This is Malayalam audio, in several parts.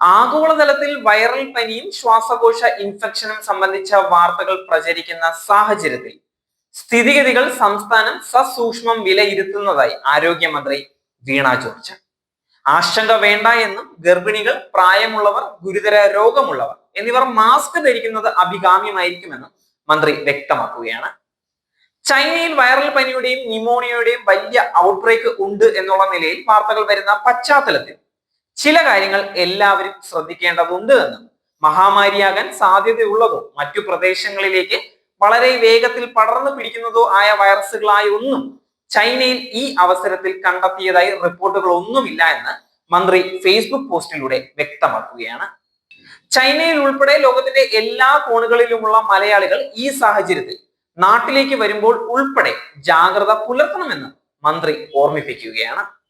ആഗോളതലത്തിൽ വൈറൽ പനിയും ശ്വാസകോശ ഇൻഫെക്ഷനും സംബന്ധിച്ച വാർത്തകൾ പ്രചരിക്കുന്ന സാഹചര്യത്തിൽ സ്ഥിതിഗതികൾ സംസ്ഥാനം സസൂക്ഷ്മം വിലയിരുത്തുന്നതായി ആരോഗ്യമന്ത്രി വീണ ജോർജ്. ആശങ്ക വേണ്ട എന്നും ഗർഭിണികൾ പ്രായമുള്ളവർ ഗുരുതര രോഗമുള്ളവർ എന്നിവർ മാസ്ക് ധരിക്കുന്നത് അഭികാമ്യമായിരിക്കുമെന്നും മന്ത്രി വ്യക്തമാക്കുകയാണ്. ചൈനയിൽ വൈറൽ പനിയുടെയും ന്യൂമോണിയയുടെയും വലിയ ഔട്ട്ബ്രേക്ക് ഉണ്ട് എന്നുള്ള നിലയിൽ വാർത്തകൾ വരുന്ന പശ്ചാത്തലത്തിൽ ചില കാര്യങ്ങൾ എല്ലാവരും ശ്രദ്ധിക്കേണ്ടതുണ്ട് എന്നും. മഹാമാരിയാകാൻ സാധ്യതയുള്ളതോ മറ്റു പ്രദേശങ്ങളിലേക്ക് വളരെ വേഗത്തിൽ പടർന്നു പിടിക്കുന്നതോ ആയ വൈറസുകളായ ഒന്നും ചൈനയിൽ ഈ അവസരത്തിൽ കണ്ടെത്തിയതായി റിപ്പോർട്ടുകൾ ഒന്നുമില്ല എന്ന് മന്ത്രി ഫേസ്ബുക്ക് പോസ്റ്റിലൂടെ വ്യക്തമാക്കുകയാണ്. ചൈനയിൽ ഉൾപ്പെടെ ലോകത്തിന്റെ എല്ലാ കോണുകളിലുമുള്ള മലയാളികൾ ഈ സാഹചര്യത്തിൽ നാട്ടിലേക്ക് വരുമ്പോൾ ഉൾപ്പെടെ ജാഗ്രത പുലർത്തണമെന്ന് മന്ത്രി ഓർമ്മിപ്പിക്കുകയാണ്.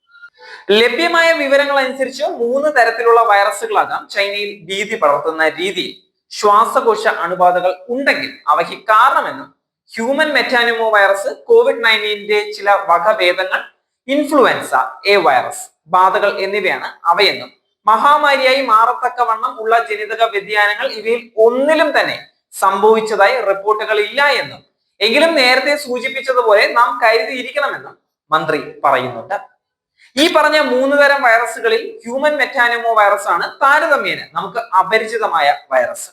ലഭ്യമായ വിവരങ്ങൾ അനുസരിച്ച് മൂന്ന് തരത്തിലുള്ള വൈറസുകളാകാം ചൈനയിൽ ഭീതി പടർത്തുന്ന രീതിയിൽ. ശ്വാസകോശ അണുബാധകൾ ഉണ്ടെങ്കിൽ അവയ്ക്ക് കാരണമെന്നും ഹ്യൂമൻ മെറ്റാനിമോ വൈറസ് കോവിഡ് നയന്റീന്റെ ചില വകഭേദങ്ങൾ ഇൻഫ്ലുവൻസ എ വൈറസ് ബാധകൾ എന്നിവയാണ് അവയെന്നും മഹാമാരിയായി മാറത്തക്കവണ്ണം ഉള്ള ജനിതക വ്യതിയാനങ്ങൾ ഇവയിൽ ഒന്നിലും തന്നെ സംഭവിച്ചതായി റിപ്പോർട്ടുകൾ ഇല്ല എന്നും എങ്കിലും നേരത്തെ സൂചിപ്പിച്ചതുപോലെ നാം കരുതിയിരിക്കണമെന്നും മന്ത്രി പറയുന്നുണ്ട്. ഈ പറഞ്ഞ മൂന്ന് തരം വൈറസുകളിൽ ഹ്യൂമൻ മെറ്റാനമോ വൈറസ് ആണ് താരതമ്യേന നമുക്ക് അപരിചിതമായ വൈറസ്.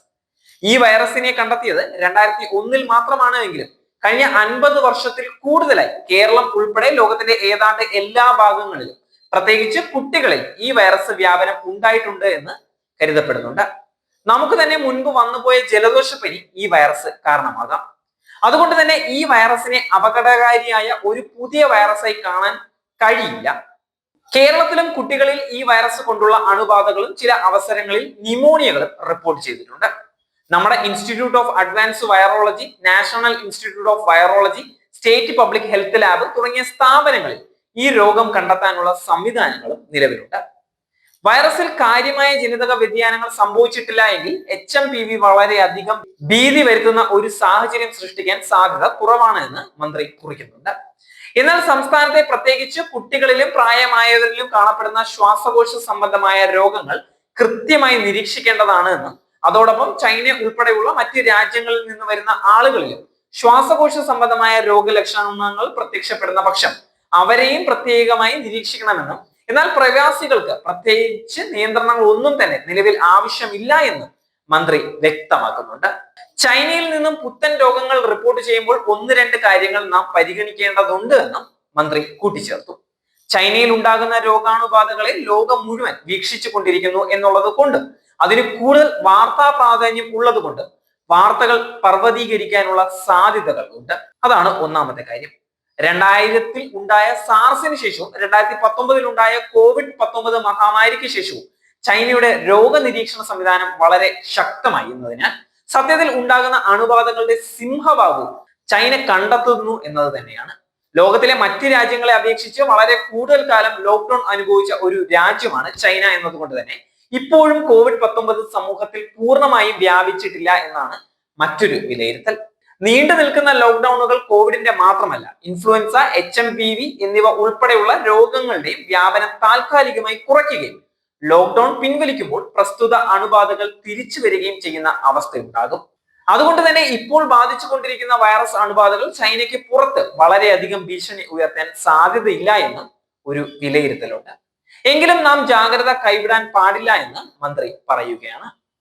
ഈ വൈറസിനെ കണ്ടെത്തിയത് രണ്ടായിരത്തി ഒന്നിൽ മാത്രമാണ് എങ്കിലും കഴിഞ്ഞ അൻപത് വർഷത്തിൽ കൂടുതലായി കേരളം ഉൾപ്പെടെ ലോകത്തിന്റെ ഏതാണ്ട് എല്ലാ ഭാഗങ്ങളിലും പ്രത്യേകിച്ച് കുട്ടികളിൽ ഈ വൈറസ് വ്യാപനം ഉണ്ടായിട്ടുണ്ട് എന്ന് കരുതപ്പെടുന്നുണ്ട്. നമുക്ക് തന്നെ മുൻപ് വന്നുപോയ ജലദോഷപ്പനി ഈ വൈറസ് കാരണമാകാം. അതുകൊണ്ട് തന്നെ ഈ വൈറസിനെ അപകടകാരിയായ ഒരു പുതിയ വൈറസായി കാണാൻ കഴിയില്ല. കേരളത്തിലും കുട്ടികളിൽ ഈ വൈറസ് കൊണ്ടുള്ള അണുബാധകളും ചില അവസരങ്ങളിൽ ന്യൂമോണിയകളും റിപ്പോർട്ട് ചെയ്തിട്ടുണ്ട്. നമ്മുടെ institute of advance virology national institute of virology state public health lab തുടങ്ങിയ സ്ഥാപനങ്ങളിൽ ഈ രോഗം കണ്ടെത്താനുള്ള സംവിധാനങ്ങളും നിലവിലുണ്ട്. വൈറസിൽ കാര്യമായ ജനിതക വ്യതിയാനങ്ങൾ സംഭവിച്ചിട്ടില്ല എങ്കിൽ എച്ച് എം പി വി വളരെയധികം ഭീതി വരുത്തുന്ന ഒരു സാഹചര്യം സൃഷ്ടിക്കാൻ സാധ്യത കുറവാണ് എന്ന് മന്ത്രി കുറിക്കുന്നുണ്ട്. എന്നാൽ സംസ്ഥാനത്തെ പ്രത്യേകിച്ച് കുട്ടികളിലും പ്രായമായവരിലും കാണപ്പെടുന്ന ശ്വാസകോശ സംബന്ധമായ രോഗങ്ങൾ കൃത്യമായി നിരീക്ഷിക്കേണ്ടതാണ് എന്നും അതോടൊപ്പം ചൈന ഉൾപ്പെടെയുള്ള മറ്റ് രാജ്യങ്ങളിൽ നിന്ന് വരുന്ന ആളുകളിലും ശ്വാസകോശ സംബന്ധമായ രോഗലക്ഷണങ്ങൾ പ്രത്യക്ഷപ്പെടുന്ന പക്ഷം അവരെയും പ്രത്യേകമായി നിരീക്ഷിക്കണമെന്നും എന്നാൽ പ്രവാസികൾക്ക് പ്രത്യേകിച്ച് നിയന്ത്രണങ്ങൾ ഒന്നും തന്നെ നിലവിൽ ആവശ്യമില്ല എന്ന് മന്ത്രി വ്യക്തമാക്കുന്നുണ്ട്. ചൈനയിൽ നിന്നും പുത്തൻ രോഗങ്ങൾ റിപ്പോർട്ട് ചെയ്യുമ്പോൾ ഒന്ന് രണ്ട് കാര്യങ്ങൾ നാം പരിഗണിക്കേണ്ടതുണ്ട് എന്നും മന്ത്രി കൂട്ടിച്ചേർത്തു. ചൈനയിൽ ഉണ്ടാകുന്ന രോഗാണുബാധകളെ ലോകം മുഴുവൻ വീക്ഷിച്ചു കൊണ്ടിരിക്കുന്നു എന്നുള്ളത് കൊണ്ട് അതിന് കൂടുതൽ വാർത്താ പ്രാധാന്യം ഉള്ളത് കൊണ്ട് വാർത്തകൾ പർവതീകരിക്കാനുള്ള സാധ്യതകൾ ഉണ്ട്. അതാണ് ഒന്നാമത്തെ കാര്യം. രണ്ടായിരത്തിൽ ഉണ്ടായ സാർസിന് ശേഷവും രണ്ടായിരത്തി പത്തൊമ്പതിൽ ഉണ്ടായ കോവിഡ് പത്തൊമ്പത് മഹാമാരിക്ക് ശേഷവും ചൈനയുടെ രോഗനിരീക്ഷണ സംവിധാനം വളരെ ശക്തമായി എന്നതിനാൽ സത്യത്തിൽ ഉണ്ടാകുന്ന അണുബാധകളുടെ സിംഹഭാഗവും ചൈന കണ്ടെത്തുന്നു എന്നത് തന്നെയാണ്. ലോകത്തിലെ മറ്റ് രാജ്യങ്ങളെ അപേക്ഷിച്ച് വളരെ കൂടുതൽ കാലം ലോക്ക്ഡൌൺ അനുഭവിച്ച ഒരു രാജ്യമാണ് ചൈന എന്നതുകൊണ്ട് തന്നെ ഇപ്പോഴും കോവിഡ് പത്തൊമ്പത് സമൂഹത്തിൽ പൂർണമായും വ്യാപിച്ചിട്ടില്ല എന്നാണ് മറ്റൊരു വിലയിരുത്തൽ. നീണ്ടു നിൽക്കുന്ന ലോക്ക്ഡൌണുകൾ കോവിഡിന്റെ മാത്രമല്ല. Influenza H M P V എന്നിവ ഉൾപ്പെടെയുള്ള രോഗങ്ങളുടെയും വ്യാപനം താൽക്കാലികമായി കുറയ്ക്കുകയും ലോക്ക്ഡൌൺ പിൻവലിക്കുമ്പോൾ പ്രസ്തുത അണുബാധകൾ തിരിച്ചു വരികയും ചെയ്യുന്ന അവസ്ഥയുണ്ടാകും. അതുകൊണ്ട് തന്നെ ഇപ്പോൾ ബാധിച്ചുകൊണ്ടിരിക്കുന്ന വൈറസ് അണുബാധകൾ ചൈനയ്ക്ക് പുറത്ത് വളരെയധികം ഭീഷണി ഉയർത്താൻ സാധ്യതയില്ല എന്നും ഒരു വിലയിരുത്തലുണ്ട്. എങ്കിലും നാം ജാഗ്രത കൈവിടാൻ പാടില്ല എന്ന് മന്ത്രി പറയുകയാണ്.